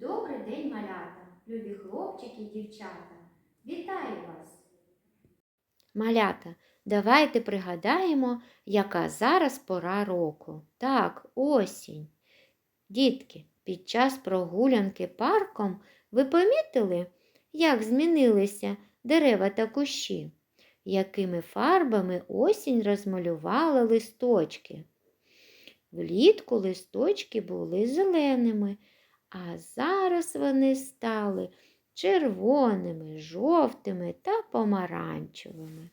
Добрий день, малята, любі хлопчики і дівчата. Вітаю вас! Малята, давайте пригадаємо, яка зараз пора року. Так, осінь. Дітки, під час прогулянки парком ви помітили, як змінилися дерева та кущі, якими фарбами осінь розмалювала листочки. Влітку листочки були зеленими, а зараз вони стали червоними, жовтими та помаранчевими.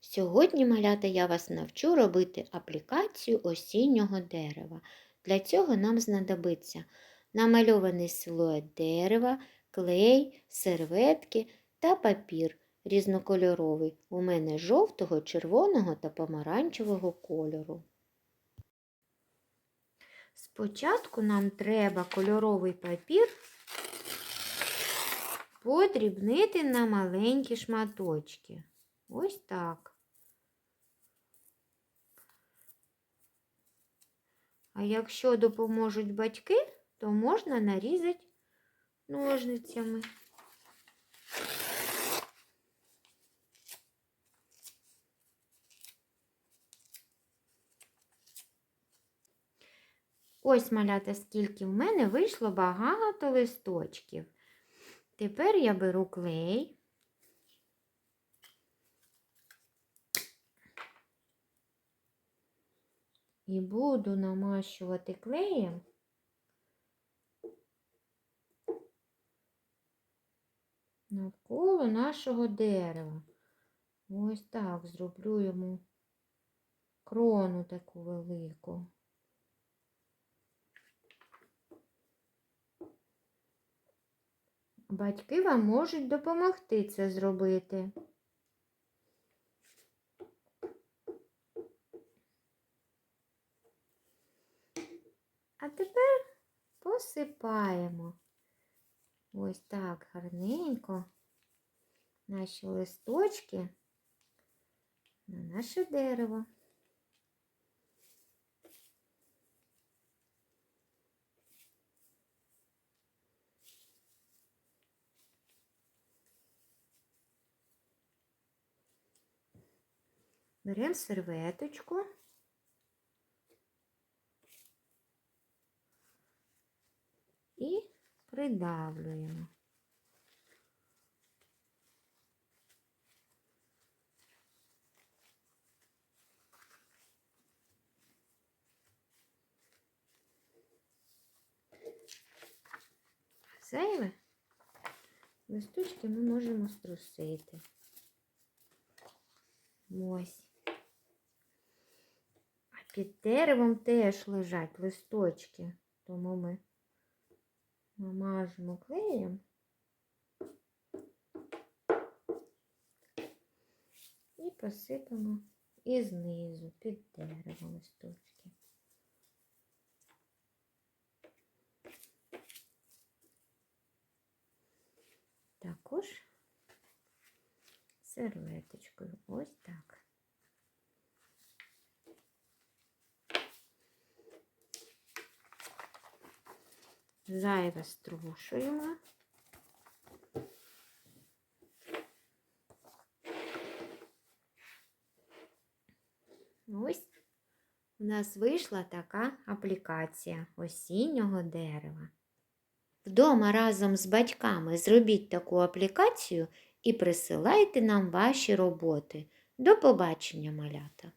Сьогодні, малята, я вас навчу робити аплікацію осіннього дерева. Для цього нам знадобиться намальований силует дерева, клей, серветки та папір різнокольоровий. У мене жовтого, червоного та помаранчевого кольору. Спочатку нам треба кольоровий папір подрібнити на маленькі шматочки. Ось так. А якщо допоможуть батьки, то можна нарізати ножницями. Ось малята, скільки в мене вийшло багато листочків. Тепер я беру клей. І буду намащувати клеєм навколо нашого дерева. Ось так зроблю йому крону таку велику. Батьки вам можуть допомогти це зробити. А тепер посипаємо ось так гарненько наші листочки на наше дерево. Беремо серветочку. І придавлюємо. Зайве листочки ми можемо струсити. Ось. Під деревом теж лежать листочки, тому ми намажемо клеєм і посипемо і знизу під деревом листочки. Також серветочкою. Ось так. Зайве струшуємо. Ось у нас вийшла така аплікація осіннього дерева. Вдома разом з батьками зробіть таку аплікацію і присилайте нам ваші роботи. До побачення, малята!